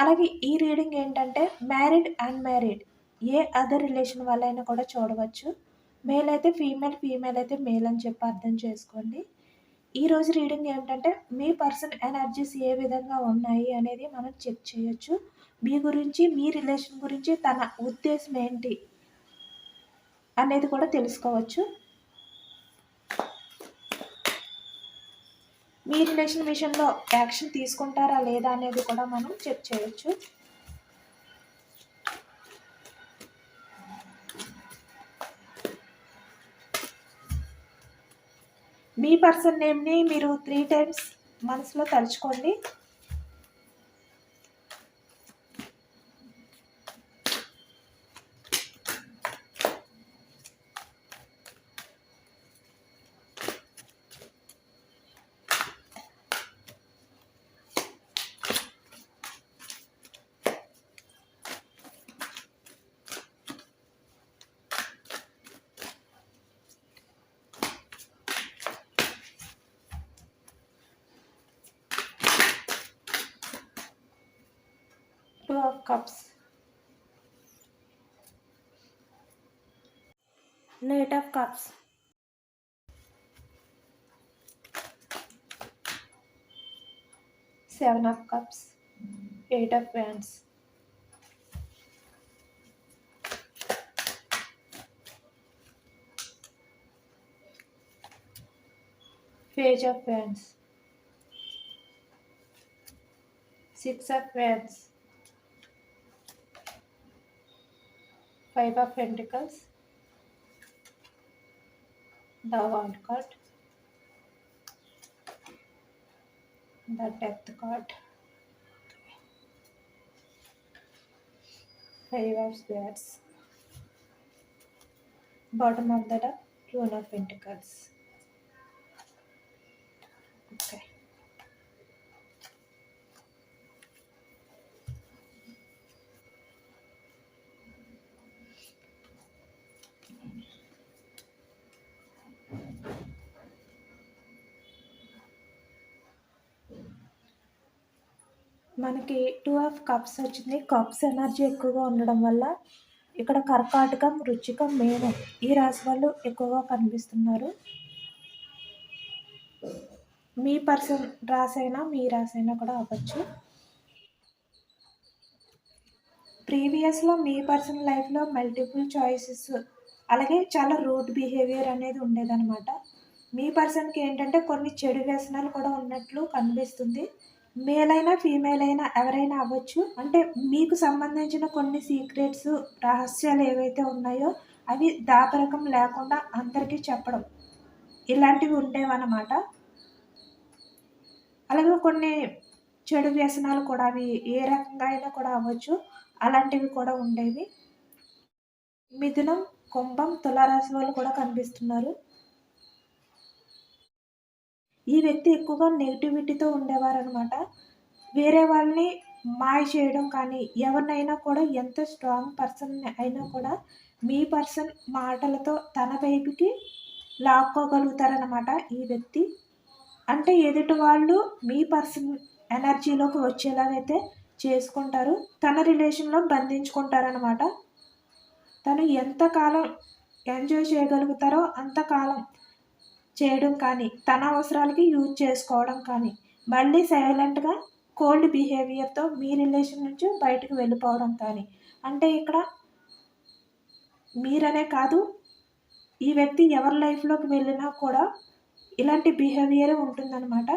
అలాగే ఈ రీడింగ్ ఏంటంటే మ్యారీడ్ అన్మ్యారీడ్ ఏ అదర్ రిలేషన్ వాళ్ళైనా కూడా చూడవచ్చు. మేల్ అయితే ఫీమేల్ ఫీమేల్ అయితే మేల్ అని చెప్పి అర్థం చేసుకోండి. ఈరోజు రీడింగ్ ఏంటంటే మీ పర్సన్ ఎనర్జీస్ ఏ విధంగా ఉన్నాయి అనేది మనం చెక్ చేయొచ్చు. మీ గురించి మీ రిలేషన్ గురించి తన ఉద్దేశం ఏంటి అనేది కూడా తెలుసుకోవచ్చు. మీ రిలేషన్ విషయంలో యాక్షన్ తీసుకుంటారా లేదా అనేది కూడా మనం చెక్ చేయొచ్చు. మీ పర్సన్ నేమ్ని మీరు త్రీ టైమ్స్ మనసులో తలుచుకోండి. Of cups. Knight of cups. Seven of cups. Eight of wands page of wands six of wands Five of Pentacles, the World card, the Death card, Five of Swords, bottom of the deck, Queen of Pentacles. మనకి two of cups వచ్చింది. Cups energy ఎక్కువగా ఉండడం వల్ల ఇక్కడ కర్కాటకం రుచికం మేనం ఈ రాశి వాళ్ళు ఎక్కువగా కనిపిస్తున్నారు. మీ పర్సన్ రాసైనా మీ రాసైనా కూడా అవ్వచ్చు. ప్రీవియస్లో మీ పర్సన్ లైఫ్లో మల్టిపుల్ చాయిసెస్ అలాగే చాలా రూట్ బిహేవియర్ అనేది ఉండేదన్నమాట. మీ పర్సన్కి ఏంటంటే కొన్ని చెడు వ్యసనాలు కూడా ఉన్నట్లు కనిపిస్తుంది. మేల్ అయినా ఫీమేల్ అయినా ఎవరైనా అవ్వచ్చు. అంటే మీకు సంబంధించిన కొన్ని సీక్రెట్స్ రహస్యాలు ఏవైతే ఉన్నాయో అవి దాపరకం లేకుండా అందరికీ చెప్పడం ఇలాంటివి ఉండేవన్నమాట. అలాగే కొన్ని చెడు వ్యసనాలు కూడా అవి ఏ రకంగా అయినా కూడా అవ్వచ్చు. అలాంటివి కూడా ఉండేవి. మిథునం కుంభం తులారాశి వాళ్ళు కూడా కనిపిస్తున్నారు. ఈ వ్యక్తి ఎక్కువగా నెగిటివిటీతో ఉండేవారనమాట. వేరే వాళ్ళని మాయ చేయడం కానీ ఎవరినైనా కూడా ఎంత స్ట్రాంగ్ పర్సన్ అయినా కూడా మీ పర్సన్ మాటలతో తన వైపుకి లాక్కోగలుగుతారనమాట ఈ వ్యక్తి. అంటే ఎదుటి వాళ్ళు మీ పర్సన్ ఎనర్జీలోకి వచ్చేలాగైతే చేసుకుంటారు. తన రిలేషన్లో బంధించుకుంటారనమాట. తను ఎంతకాలం ఎంజాయ్ చేయగలుగుతారో అంతకాలం చేయడం కానీ తన అవసరాలకి యూజ్ చేసుకోవడం కానీ మళ్ళీ సైలెంట్గా కోల్డ్ బిహేవియర్తో మీ రిలేషన్ నుంచి బయటకు వెళ్ళిపోవడం కానీ. అంటే ఇక్కడ మీరనే కాదు ఈ వ్యక్తి ఎవరి లైఫ్లోకి వెళ్ళినా కూడా ఇలాంటి బిహేవియరే ఉంటుందన్నమాట.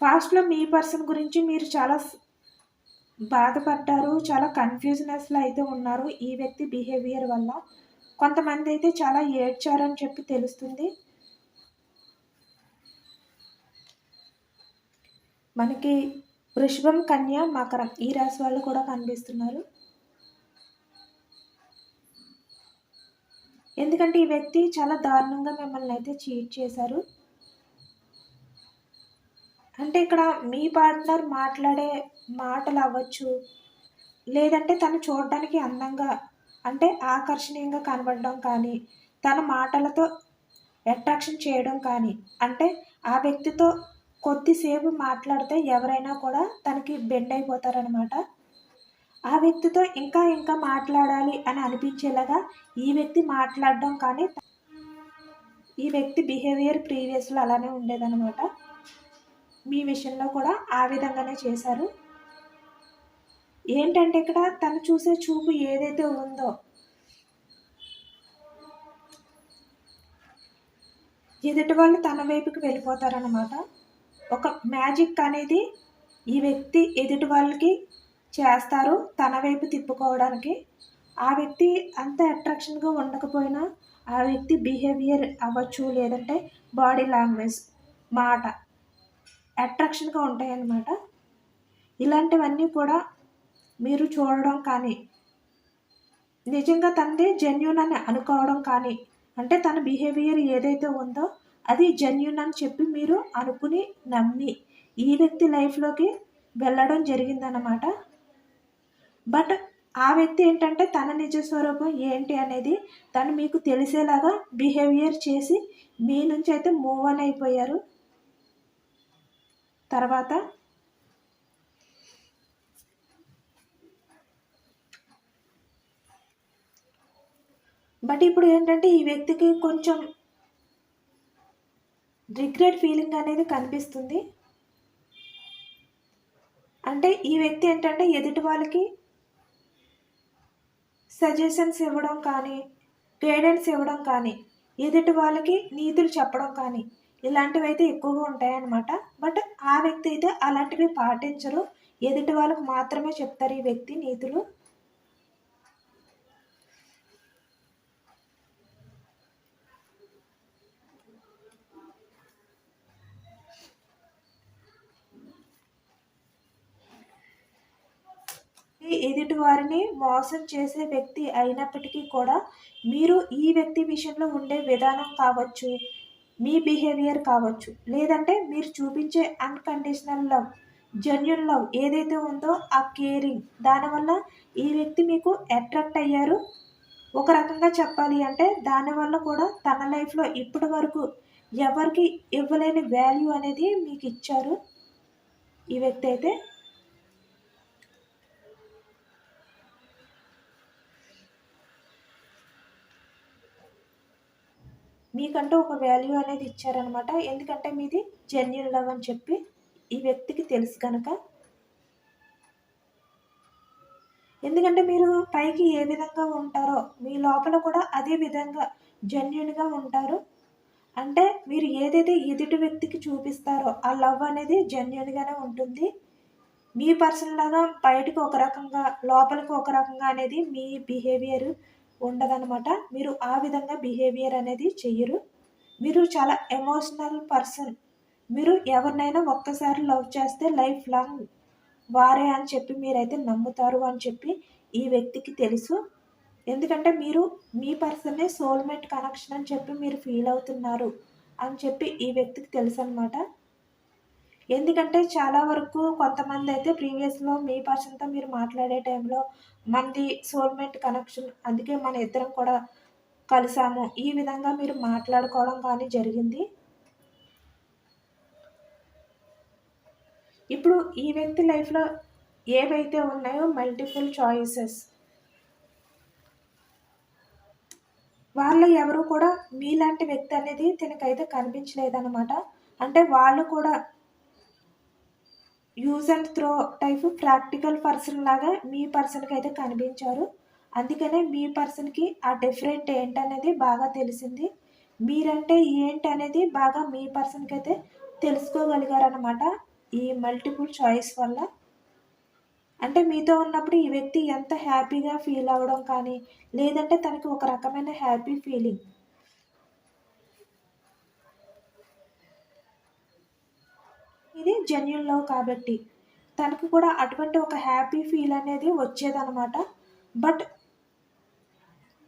ఫాస్ట్లో మీ పర్సన్ గురించి మీరు చాలా బాధపడ్డారు చాలా కన్ఫ్యూజనెస్లో అయితే ఉన్నారు ఈ వ్యక్తి బిహేవియర్ వల్ల. కొంతమంది అయితే చాలా ఏడ్చారని చెప్పి తెలుస్తుంది. మనకి వృషభం కన్య మకరం ఈ రాశి వాళ్ళు కూడా కనిపిస్తున్నారు. ఎందుకంటే ఈ వ్యక్తి చాలా దారుణంగా మిమ్మల్ని అయితే చీట్ చేశారు. అంటే ఇక్కడ మీ పార్ట్నర్ మాట్లాడే మాటలు అవ్వచ్చు లేదంటే తను చూడడానికి అందంగా అంటే ఆకర్షణీయంగా కనబడడం కానీ తన మాటలతో అట్రాక్షన్ చేయడం కానీ అంటే ఆ వ్యక్తితో కొద్దిసేపు మాట్లాడితే ఎవరైనా కూడా తనకి బెండ్ అయిపోతారనమాట ఆ వ్యక్తితో ఇంకా ఇంకా మాట్లాడాలి అని అనిపించేలాగా ఈ వ్యక్తి మాట్లాడడం కానీ ఈ వ్యక్తి బిహేవియర్ ప్రీవియస్లో అలానే ఉండేదనమాట మీ విషయంలో కూడా ఆ విధంగానే చేశారు. ఏంటంటే ఇక్కడ తను చూసే చూపు ఏదైతే ఉందో ఎదుటి వాళ్ళు తన వైపుకి వెళ్ళిపోతారనమాట ఒక మ్యాజిక్ అనేది ఈ వ్యక్తి ఎదుటి వాళ్ళకి చేస్తారు తన వైపు తిప్పుకోవడానికి. ఆ వ్యక్తి అంత అట్రాక్షన్గా ఉండకపోయినా ఆ వ్యక్తి బిహేవియర్ అవ్వచ్చు లేదంటే బాడీ లాంగ్వేజ్ మాట అట్రాక్షన్గా ఉంటాయన్నమాట. ఇలాంటివన్నీ కూడా మీరు చూడడం కానీ నిజంగా తనది జెన్యున్ అని అనుకోవడం కానీ అంటే తన బిహేవియర్ ఏదైతే ఉందో అది జెన్యున్ అని చెప్పి మీరు అనుకుని నమ్మి ఈ వ్యక్తి లైఫ్లోకి వెళ్ళడం జరిగిందనమాట బట్ ఆ వ్యక్తి ఏంటంటే తన నిజ స్వరూపం ఏంటి అనేది తను మీకు తెలిసేలాగా బిహేవియర్ చేసి మీ నుంచి అయితే మూవ్ అని అయిపోయారు. తర్వాత బట్ ఇప్పుడు ఏంటంటే ఈ వ్యక్తికి కొంచెం రిగ్రెట్ ఫీలింగ్ అనేది కనిపిస్తుంది. అంటే ఈ వ్యక్తి ఏంటంటే ఎదుటి వాళ్ళకి సజెషన్స్ ఇవ్వడం కానీ గైడెన్స్ ఇవ్వడం కానీ ఎదుటి వాళ్ళకి నీతులు చెప్పడం కానీ ఇలాంటివి అయితే ఎక్కువగా ఉంటాయన్నమాట. బట్ ఆ వ్యక్తి అయితే అలాంటివి పాటించరు. ఎదుటి వాళ్ళకు మాత్రమే చెప్తారు ఈ వ్యక్తి నీతులు. ఎదుటి వారిని మోసం చేసే వ్యక్తి అయినప్పటికీ కూడా మీరు ఈ వ్యక్తి విషయంలో ఉండే విధానం కావచ్చు మీ బిహేవియర్ కావచ్చు లేదంటే మీరు చూపించే అన్కండిషనల్ లవ్ జెన్యున్ లవ్ ఏదైతే ఉందో ఆ కేరింగ్ దానివల్ల ఈ వ్యక్తి మీకు అట్రాక్ట్ అయ్యారు. ఒక రకంగా చెప్పాలి అంటే దానివల్ల కూడా తన లైఫ్లో ఇప్పటి వరకు ఎవరికి ఇవ్వలేని వాల్యూ అనేది మీకు ఇచ్చారు. ఈ వ్యక్తి అయితే మీకంటూ ఒక వాల్యూ అనేది ఇచ్చారనమాట. ఎందుకంటే మీది జెన్యున్ లవ్ అని చెప్పి ఈ వ్యక్తికి తెలుసు కనుక. ఎందుకంటే మీరు పైకి ఏ విధంగా ఉంటారో మీ లోపల కూడా అదే విధంగా జెన్యున్గా ఉంటారు. అంటే మీరు ఏదైతే ఎదుటి వ్యక్తికి చూపిస్తారో ఆ లవ్ అనేది జెన్యున్గానే ఉంటుంది. మీ పర్సన్ లాగా బయటకు ఒక రకంగా లోపలికి ఒక రకంగా అనేది మీ బిహేవియర్ ఉండదనమాట మీరు ఆ విధంగా బిహేవియర్ అనేది చెయ్యరు. మీరు చాలా ఎమోషనల్ పర్సన్. మీరు ఎవరినైనా ఒక్కసారి లవ్ చేస్తే లైఫ్ లాంగ్ వారే అని చెప్పి మీరైతే నమ్ముతారు అని చెప్పి ఈ వ్యక్తికి తెలుసు. ఎందుకంటే మీరు మీ పర్సన్నే సోల్మేట్ కనెక్షన్ అని చెప్పి మీరు ఫీల్ అవుతున్నారు అని చెప్పి ఈ వ్యక్తికి తెలుసు అనమాట ఎందుకంటే చాలా వరకు కొంతమంది అయితే ప్రీవియస్లో మీ పర్సన్తో మీరు మాట్లాడే టైంలో మనది సోల్మేట్ కనెక్షన్ అందుకే మన ఇద్దరం కూడా కలిసాము. ఈ విధంగా మీరు మాట్లాడుకోవడం కానీ జరిగింది. ఇప్పుడు ఈ వ్యక్తి లైఫ్లో ఏవైతే ఉన్నాయో మల్టిపుల్ చాయిసెస్ వాళ్ళు ఎవరు కూడా మీలాంటి వ్యక్తి అనేది తినకైతే కనిపించలేదన్నమాట. అంటే వాళ్ళు కూడా use and throw type practical person లాగా మీ పర్సన్కి అయితే కనిపించారు. అందుకనే మీ పర్సన్కి ఆ డిఫరెంట్ ఏంటనేది బాగా తెలిసింది. మీరంటే ఏంటి అనేది బాగా మీ పర్సన్కి అయితే తెలుసుకోగలిగారనమాట ఈ మల్టిపుల్ చాయిస్ వల్ల. అంటే మీతో ఉన్నప్పుడు ఈ వ్యక్తి ఎంత హ్యాపీగా ఫీల్ అవ్వడం కానీ లేదంటే తనకి ఒక రకమైన హ్యాపీ ఫీలింగ్ ఇది జెన్యున్ లవ్ కాబట్టి. తనకు కూడా అటువంటి ఒక హ్యాపీ ఫీల్ అనేది వచ్చేదనమాట బట్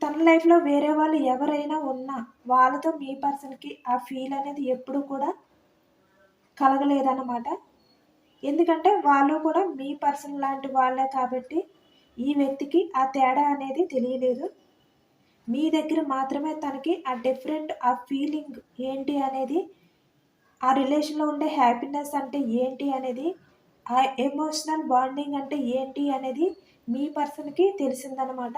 తన లైఫ్లో వేరే వాళ్ళు ఎవరైనా ఉన్నా వాళ్ళతో మీ పర్సన్కి ఆ ఫీల్ అనేది ఎప్పుడు కూడా కలగలేదన్నమాట. ఎందుకంటే వాళ్ళు కూడా మీ పర్సన్ లాంటి వాళ్ళే కాబట్టి ఈ వ్యక్తికి ఆ తేడా అనేది తెలియలేదు. మీ దగ్గర మాత్రమే తనకి ఆ డిఫరెంట్ ఆ ఫీలింగ్ ఏంటి అనేది ఆ రిలేషన్లో ఉండే హ్యాపీనెస్ అంటే ఏంటి అనేది ఆ ఎమోషనల్ బాండింగ్ అంటే ఏంటి అనేది మీ పర్సన్కి తెలిసిందనమాట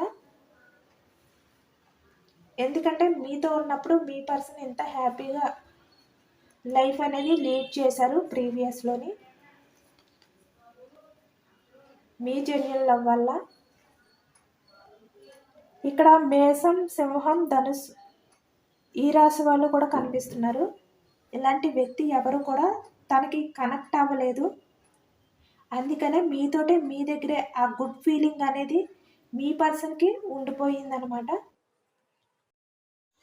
ఎందుకంటే మీతో ఉన్నప్పుడు మీ పర్సన్ ఎంత హ్యాపీగా లైఫ్ అనేది లీడ్ చేశారు ప్రీవియస్లోని మీ జెన్యున్ లవ్ వల్ల. ఇక్కడ మేసం సింహం ధనుసు ఈ రాశి వాళ్ళు కూడా కనిపిస్తున్నారు. ఇలాంటి వ్యక్తి ఎవరు కూడా తనకి కనెక్ట్ అవ్వలేదు. అందుకనే మీతోటే మీ దగ్గరే ఆ గుడ్ ఫీలింగ్ అనేది మీ పర్సన్కి ఉండిపోయిందనమాట.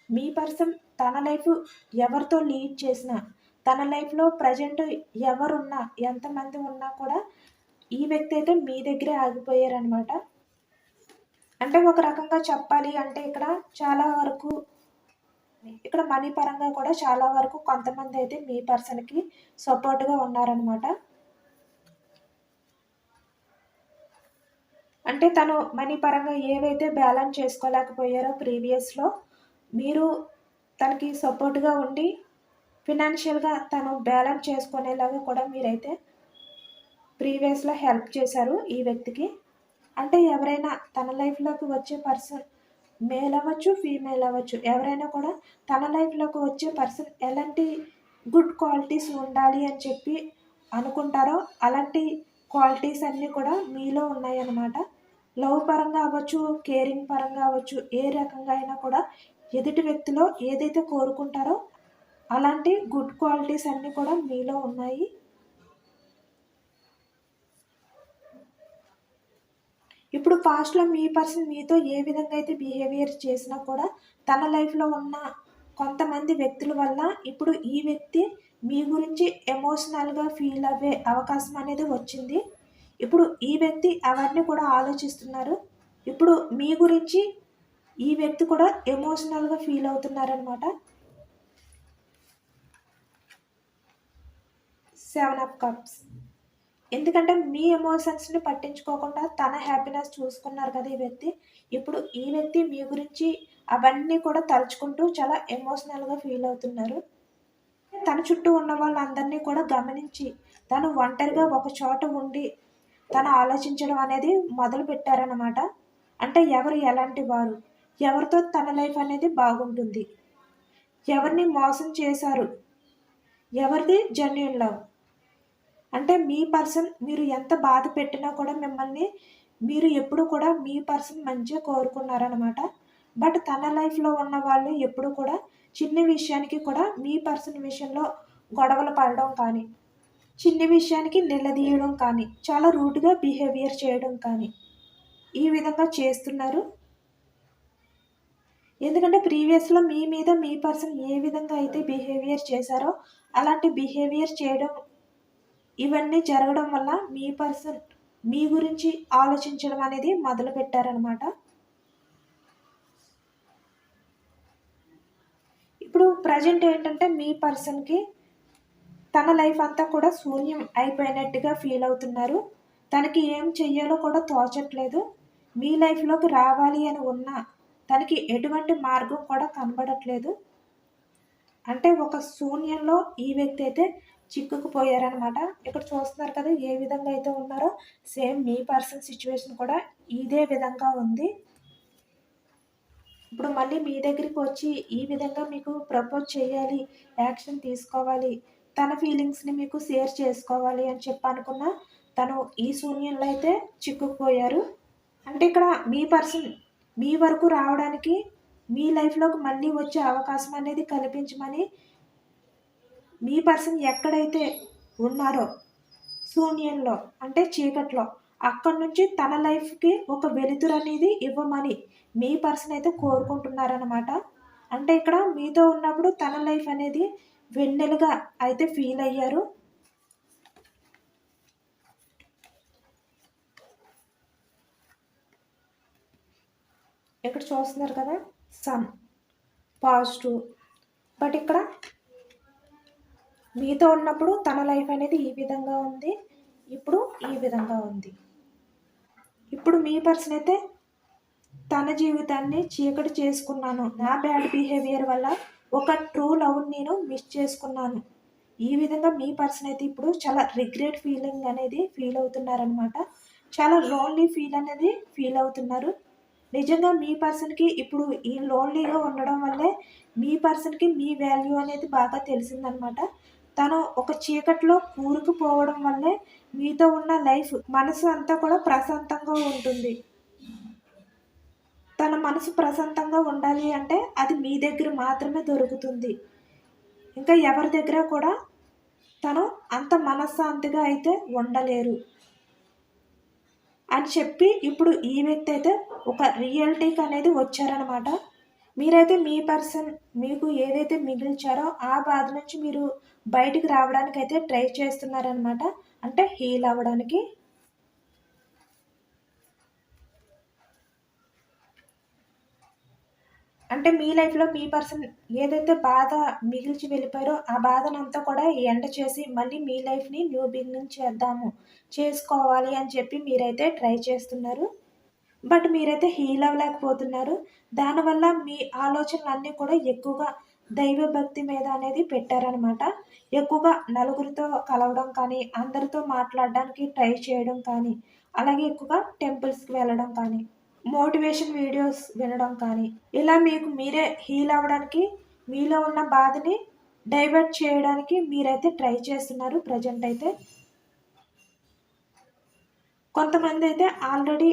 మీ పర్సన్ తన లైఫ్ ఎవరితో లీడ్ చేసినా తన లైఫ్లో ప్రజెంట్ ఎవరున్నా ఎంతమంది ఉన్నా కూడా ఈ వ్యక్తి అయితే మీ దగ్గరే ఆగిపోయారనమాట. అంటే ఒక రకంగా చెప్పాలి అంటే ఇక్కడ చాలా వరకు ఇక్కడ మనీ పరంగా కూడా చాలా వరకు కొంతమంది అయితే మీ పర్సన్కి సపోర్ట్గా ఉన్నారనమాట అంటే తను మనీ పరంగా ఏవైతే బ్యాలెన్స్ చేసుకోలేకపోయారో ప్రీవియస్లో మీరు తనకి సపోర్ట్గా ఉండి ఫినాన్షియల్గా తను బ్యాలెన్స్ చేసుకునేలాగా కూడా మీరైతే ప్రీవియస్లో హెల్ప్ చేశారు ఈ వ్యక్తికి. అంటే ఎవరైనా తన లైఫ్లోకి వచ్చే పర్సన్ మేల్ అవ్వచ్చు ఫీమేల్ అవ్వచ్చు. ఎవరైనా కూడా తన లైఫ్లోకి వచ్చే పర్సన్ ఎలాంటి గుడ్ క్వాలిటీస్ ఉండాలి అని చెప్పి అనుకుంటారో అలాంటి క్వాలిటీస్ అన్నీ కూడా మీలో ఉన్నాయన్నమాట. లవ్ పరంగా అవ్వచ్చు కేరింగ్ పరంగా అవ్వచ్చు ఏ రకంగా అయినా కూడా ఎదుటి వ్యక్తిలో ఏదైతే కోరుకుంటారో అలాంటి గుడ్ క్వాలిటీస్ అన్నీ కూడా మీలో ఉన్నాయి. ఇప్పుడు పాస్ట్లో మీ పర్సన్ మీతో ఏ విధంగా అయితే బిహేవియర్ చేసినా కూడా తన లైఫ్లో ఉన్న కొంతమంది వ్యక్తుల వల్ల ఇప్పుడు ఈ వ్యక్తి మీ గురించి ఎమోషనల్గా ఫీల్ అవ్వే అవకాశం అనేది వచ్చింది. ఇప్పుడు ఈ వ్యక్తి అవన్నీ కూడా ఆలోచిస్తున్నారు? ఇప్పుడు మీ గురించి ఈ వ్యక్తి కూడా ఎమోషనల్గా ఫీల్ అవుతున్నారనమాట సెవెన్ అప్ కప్స్ ఎందుకంటే మీ ఎమోషన్స్ని పట్టించుకోకుండా తన హ్యాపీనెస్ చూసుకున్నారు కదా ఈ వ్యక్తి. ఇప్పుడు ఈ వ్యక్తి మీ గురించి అవన్నీ కూడా తలుచుకుంటూ చాలా ఎమోషనల్గా ఫీల్ అవుతున్నారు. తన చుట్టూ ఉన్న వాళ్ళందరినీ కూడా గమనించి తను ఒంటరిగా ఒక చోట ఉండి తను ఆలోచించడం అనేది మొదలు పెట్టారనమాట అంటే ఎవరు ఎలాంటి వారు? ఎవరితో తన లైఫ్ అనేది బాగుంటుంది? ఎవరిని మోసం చేశారు? ఎవరిది జెన్యున్ లవ్ అంటే మీ పర్సన్ మీరు ఎంత బాధ పెట్టినా కూడా మిమ్మల్ని మీరు ఎప్పుడు కూడా మీ పర్సన్ మంచిగా కోరుకున్నారనమాట బట్ తన లైఫ్లో ఉన్న వాళ్ళు ఎప్పుడు కూడా చిన్న విషయానికి కూడా మీ పర్సన్ విషయంలో గొడవలు పడడం కానీ చిన్న విషయానికి నిలదీయడం కానీ చాలా రూట్గా బిహేవియర్ చేయడం కానీ ఈ విధంగా చేస్తున్నారు. ఎందుకంటే ప్రీవియస్లో మీ మీద మీ పర్సన్ ఏ విధంగా అయితే బిహేవియర్ చేశారో అలాంటి బిహేవియర్ చేయడం ఇవన్నీ జరగడం వల్ల మీ పర్సన్ మీ గురించి ఆలోచించడం అనేది మొదలు పెట్టారనమాట ఇప్పుడు ప్రజెంట్ ఏంటంటే మీ పర్సన్కి తన లైఫ్ అంతా కూడా శూన్యం అయిపోయినట్టుగా ఫీల్ అవుతున్నారు. తనకి ఏం చెయ్యాలో కూడా తోచట్లేదు. మీ లైఫ్లోకి రావాలి అని ఉన్నా తనకి ఎటువంటి మార్గం కూడా కనబడట్లేదు. అంటే ఒక శూన్యంలో ఈ వ్యక్తి అయితే చిక్కుకుపోయారనమాట ఇక్కడ చూస్తున్నారు కదా ఏ విధంగా అయితే ఉన్నారో సేమ్ మీ పర్సన్ సిచ్యువేషన్ కూడా ఇదే విధంగా ఉంది. ఇప్పుడు మళ్ళీ మీ దగ్గరికి వచ్చి ఈ విధంగా మీకు ప్రపోజ్ చేయాలి యాక్షన్ తీసుకోవాలి తన ఫీలింగ్స్ని మీకు షేర్ చేసుకోవాలి అని చెప్పి అనుకున్న తను ఈ శూన్యంలో అయితే చిక్కుకుపోయారు. అంటే ఇక్కడ మీ పర్సన్ మీ వరకు రావడానికి మీ లైఫ్లోకి మళ్ళీ వచ్చే అవకాశం అనేది కల్పించమని మీ పర్సన్ ఎక్కడైతే ఉన్నారో శూన్యంలో అంటే చీకట్లో అక్కడి నుంచి తన లైఫ్కి ఒక వెలుతురు అనేది ఇవ్వమని మీ పర్సన్ అయితే కోరుకుంటున్నారనమాట అంటే ఇక్కడ మీతో ఉన్నప్పుడు తన లైఫ్ అనేది వెన్నెలుగా అయితే ఫీల్ అయ్యారు. ఇక్కడ చూస్తున్నారు కదా సన్ పాజిటివ్. బట్ ఇక్కడ మీతో ఉన్నప్పుడు తన లైఫ్ అనేది ఈ విధంగా ఉంది. ఇప్పుడు ఈ విధంగా ఉంది. ఇప్పుడు మీ పర్సన్ అయితే తన జీవితాన్ని చీకటి చేసుకున్నాను. నా బ్యాడ్ బిహేవియర్ వల్ల ఒక ట్రూ లవ్ నేను మిస్ చేసుకున్నాను. ఈ విధంగా మీ పర్సన్ అయితే ఇప్పుడు చాలా రిగ్రెట్ ఫీలింగ్ అనేది ఫీల్ అవుతున్నారనమాట చాలా లోన్లీ ఫీల్ అనేది ఫీల్ అవుతున్నారు. నిజంగా మీ పర్సన్కి ఇప్పుడు ఈ లోన్లీగా ఉండడం వల్లే మీ పర్సన్కి మీ వాల్యూ అనేది బాగా తెలిసిందనమాట తను ఒక చీకట్లో కూరుకుపోవడం వల్లే మీతో ఉన్న లైఫ్ మనసు అంతా కూడా ప్రశాంతంగా ఉంటుంది. తన మనసు ప్రశాంతంగా ఉండాలి అంటే అది మీ దగ్గర మాత్రమే దొరుకుతుంది. ఇంకా ఎవరి దగ్గర కూడా తను అంత మనశ్శాంతిగా అయితే ఉండలేరు. అని చెప్పి ఇప్పుడు ఈ వ్యక్తి అయితే ఒక రియాలిటీకి అనేది వచ్చారనమాట మీరైతే మీ పర్సన్ మీకు ఏదైతే మిగిల్చారో ఆ బాధ నుంచి మీరు బయటికి రావడానికి అయితే ట్రై చేస్తున్నారనమాట అంటే హీల్ అవ్వడానికి. అంటే మీ లైఫ్లో మీ పర్సన్ ఏదైతే బాధ మిగిల్చి వెళ్ళిపోయారో ఆ బాధనంతా కూడా ఎండ చేసి మళ్ళీ మీ లైఫ్ని న్యూ బిగినింగ్ చేద్దాము. చేసుకోవాలి అని చెప్పి మీరైతే ట్రై చేస్తున్నారు. బట్ మీరైతే హీల్ అవ్వలేకపోతున్నారు. దానివల్ల మీ ఆలోచనలు అన్నీ కూడా ఎక్కువగా దైవ భక్తి మీద అనేది పెట్టారనమాట. ఎక్కువగా నలుగురితో కలవడం కానీ అందరితో మాట్లాడడానికి ట్రై చేయడం కానీ అలాగే ఎక్కువగా టెంపుల్స్కి వెళ్ళడం కానీ మోటివేషన్ వీడియోస్ వినడం కానీ ఇలా మీకు మీరే హీల్ అవ్వడానికి మీలో ఉన్న బాధని డైవర్ట్ చేయడానికి మీరైతే ట్రై చేస్తున్నారు ప్రజెంట్ అయితే. కొంతమంది అయితే ఆల్రెడీ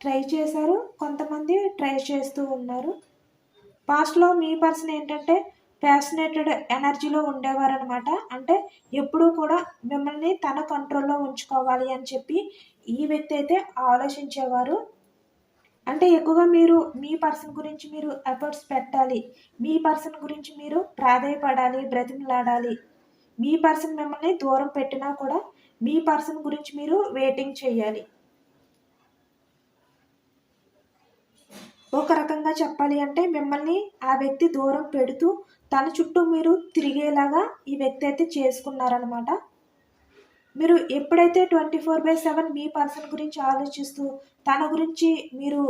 ట్రై చేశారు. కొంతమంది ట్రై చేస్తూ ఉన్నారు. పాస్ట్లో మీ పర్సన్ ఏంటంటే ప్యాషనేటెడ్ ఎనర్జీలో ఉండేవారు అనమాట అంటే ఎప్పుడూ కూడా మిమ్మల్ని తన కంట్రోల్లో ఉంచుకోవాలి అని చెప్పి ఈ వ్యక్తి అయితే ఆలోచించేవారు. అంటే ఎక్కువగా మీరు మీ పర్సన్ గురించి మీరు ఎఫర్ట్స్ పెట్టాలి. మీ పర్సన్ గురించి మీరు ప్రాధాయపడాలి బ్రతిమలాడాలి. మీ పర్సన్ మిమ్మల్ని దూరం పెట్టినా కూడా మీ పర్సన్ గురించి మీరు వెయిటింగ్ చేయాలి. ఒక రకంగా చెప్పాలి అంటే మిమ్మల్ని ఆ వ్యక్తి దూరం పెడుతూ తన చుట్టూ మీరు తిరిగేలాగా ఈ వ్యక్తి అయితే చేసుకున్నారనమాట మీరు ఎప్పుడైతే ట్వంటీ ఫోర్ బై సెవెన్ మీ పర్సన్ గురించి ఆలోచిస్తూ తన గురించి మీరు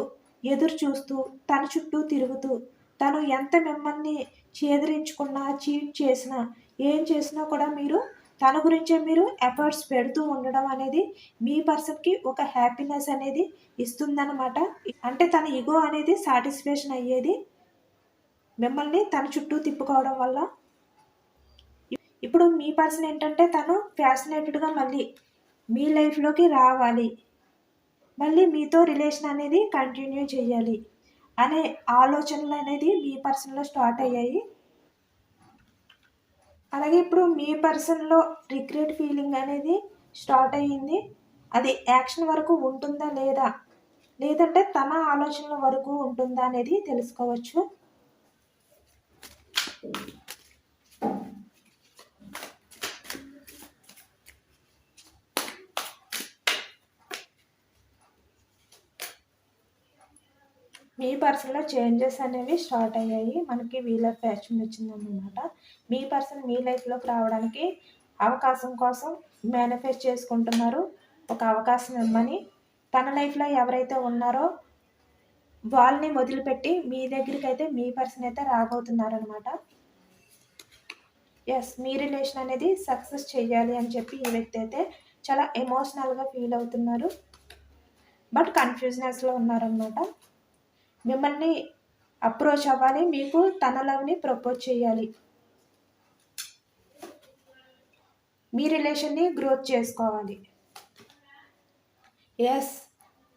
ఎదురు చూస్తూ తన చుట్టూ తిరుగుతూ తను ఎంత మిమ్మల్ని చేదరించుకున్నా చీట్ చేసినా ఏం చేసినా కూడా మీరు తన గురించే మీరు ఎఫర్ట్స్ పెడుతూ ఉండడం అనేది మీ పర్సన్కి ఒక హ్యాపీనెస్ అనేది ఇస్తుందన్నమాట. అంటే తన ఈగో అనేది సాటిస్ఫాక్షన్ అయ్యేది మిమ్మల్ని తన చుట్టూ తిప్పుకోవడం వల్ల. ఇప్పుడు మీ పర్సన్ ఏంటంటే తను ఫ్యాసినేటెడ్గా మళ్ళీ మీ లైఫ్లోకి రావాలి. మళ్ళీ మీతో రిలేషన్ అనేది కంటిన్యూ చేయాలి అనే ఆలోచనలు అనేది మీ పర్సన్లో స్టార్ట్ అయ్యాయి. అలాగే ఇప్పుడు మీ పర్సన్లో రిగ్రెట్ ఫీలింగ్ అనేది స్టార్ట్ అయ్యింది. అది యాక్షన్ వరకు ఉంటుందా లేదా? లేదంటే తన ఆలోచనల వరకు ఉంటుందా అనేది తెలుసుకోవచ్చు. మీ పర్సన్లో చేంజెస్ అనేవి స్టార్ట్ అయ్యాయి. మనకి వీల్ ఆఫ్ ఫ్యాషన్ వచ్చిందనమాట మీ పర్సన్ మీ లైఫ్లోకి రావడానికి అవకాశం కోసం మేనిఫెస్ట్ చేసుకుంటున్నారు. ఒక అవకాశం ఇవ్వమని తన లైఫ్లో ఎవరైతే ఉన్నారో వాళ్ళని వదిలిపెట్టి మీ దగ్గరికి అయితే మీ పర్సన్ అయితే రాబోతున్నారనమాట ఎస్ మీ రిలేషన్ అనేది సక్సెస్ చేయాలి అని చెప్పి ఈ వ్యక్తి అయితే చాలా ఎమోషనల్గా ఫీల్ అవుతున్నారు. బట్ కన్ఫ్యూజనెస్లో ఉన్నారనమాట మిమ్మల్ని అప్రోచ్ అవ్వాలి మీకు తన లవ్ని ప్రపోజ్ చేయాలి. మీ రిలేషన్ని గ్రోత్ చేసుకోవాలి. ఎస్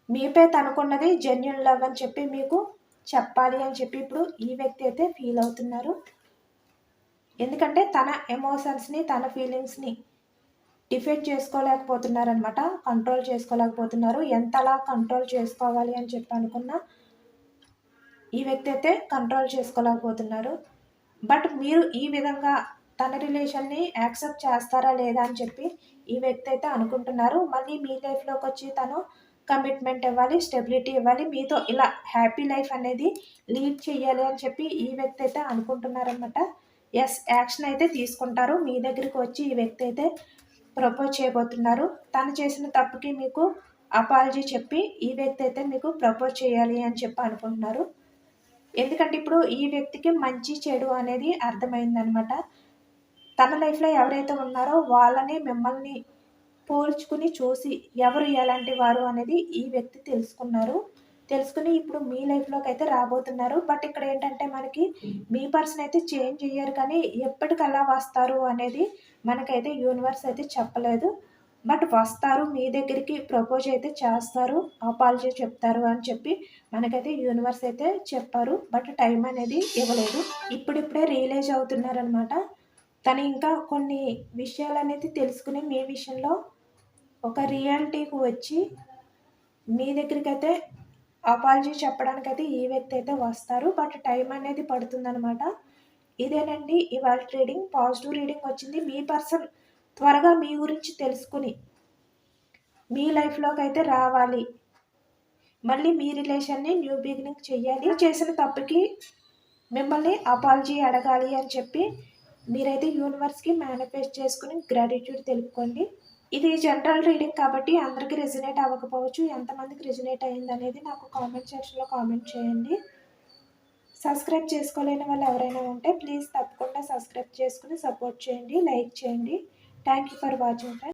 మీపై తనకున్నది జెన్యున్ లవ్ అని చెప్పి మీకు చెప్పాలి అని చెప్పి ఇప్పుడు ఈ వ్యక్తి అయితే ఫీల్ అవుతున్నారు. ఎందుకంటే తన ఎమోషన్స్ని తన ఫీలింగ్స్ని డిఫెండ్ చేసుకోలేకపోతున్నారనమాట కంట్రోల్ చేసుకోలేకపోతున్నారు. ఎంతలా కంట్రోల్ చేసుకోవాలి అని చెప్పి అనుకున్నా ఈ వ్యక్తి అయితే కంట్రోల్ చేసుకోలేకపోతున్నారు. బట్ మీరు ఈ విధంగా తన రిలేషన్ని యాక్సెప్ట్ చేస్తారా లేదా అని చెప్పి ఈ వ్యక్తి అయితే అనుకుంటున్నారు. మళ్ళీ మీ లైఫ్లోకి వచ్చి తను కమిట్మెంట్ ఇవ్వాలి స్టెబిలిటీ ఇవ్వాలి మీతో ఇలా హ్యాపీ లైఫ్ అనేది లీడ్ చేయాలి అని చెప్పి ఈ వ్యక్తి అయితే అనుకుంటున్నారనమాట ఎస్ యాక్షన్ అయితే తీసుకుంటారు. మీ దగ్గరికి వచ్చి ఈ వ్యక్తి అయితే ప్రపోజ్ చేయబోతున్నారు. తను చేసిన తప్పుకి మీకు అపాలజీ చెప్పి ఈ వ్యక్తి అయితే మీకు ప్రపోజ్ చేయాలి అని చెప్పి అనుకుంటున్నారు. ఎందుకంటే ఇప్పుడు ఈ వ్యక్తికి మంచి చెడు అనేది అర్థమైందనమాట తన లైఫ్లో ఎవరైతే ఉన్నారో వాళ్ళని మిమ్మల్ని పోల్చుకుని చూసి ఎవరు ఎలాంటి వారు అనేది ఈ వ్యక్తి తెలుసుకున్నారు. తెలుసుకుని ఇప్పుడు మీ లైఫ్లోకి అయితే రాబోతున్నారు. బట్ ఇక్కడ ఏంటంటే మనకి మీ పర్సన్ అయితే చేంజ్ అయ్యారు కానీ ఎప్పటికల్లా వస్తారు అనేది మనకైతే యూనివర్స్ అయితే చెప్పలేదు. బట్ వస్తారు మీ దగ్గరికి ప్రపోజ్ అయితే చేస్తారు అపాలజీ చెప్తారు అని చెప్పి మనకైతే యూనివర్స్ అయితే చెప్పారు. బట్ టైం అనేది ఇవ్వలేదు. ఇప్పుడిప్పుడే రియలైజ్ అవుతున్నారనమాట తను ఇంకా కొన్ని విషయాలు అనేది తెలుసుకుని మీ విషయంలో ఒక రియాలిటీకి వచ్చి మీ దగ్గరికి అయితే అపాలజీ చెప్పడానికైతే ఈ వ్యక్తి అయితే వస్తారు. బట్ టైం అనేది పడుతుందనమాట ఇదేనండి ఇవాళ రీడింగ్. పాజిటివ్ రీడింగ్ వచ్చింది. మీ పర్సన్ త్వరగా మీ గురించి తెలుసుకుని మీ లైఫ్లోకి అయితే రావాలి. మళ్ళీ మీ రిలేషన్ని న్యూ బిగినింగ్ చేయాలి చేసిన తప్పుకి మిమ్మల్ని అపాలజీ అడగాలి అని చెప్పి మీరైతే యూనివర్స్కి మేనిఫెస్ట్ చేసుకుని గ్రాటిట్యూడ్ తెలుపుకోండి. ఇది జనరల్ రీడింగ్ కాబట్టి అందరికీ రెజినేట్ అవ్వకపోవచ్చు. ఎంతమందికి రెజినేట్ అయింది అనేది నాకు కామెంట్ సెక్షన్లో కామెంట్ చేయండి. సబ్స్క్రైబ్ చేసుకోలేని వాళ్ళు ఎవరైనా ఉంటే ప్లీజ్ తప్పకుండా సబ్స్క్రైబ్ చేసుకుని సపోర్ట్ చేయండి లైక్ చేయండి. Thank you for watching friends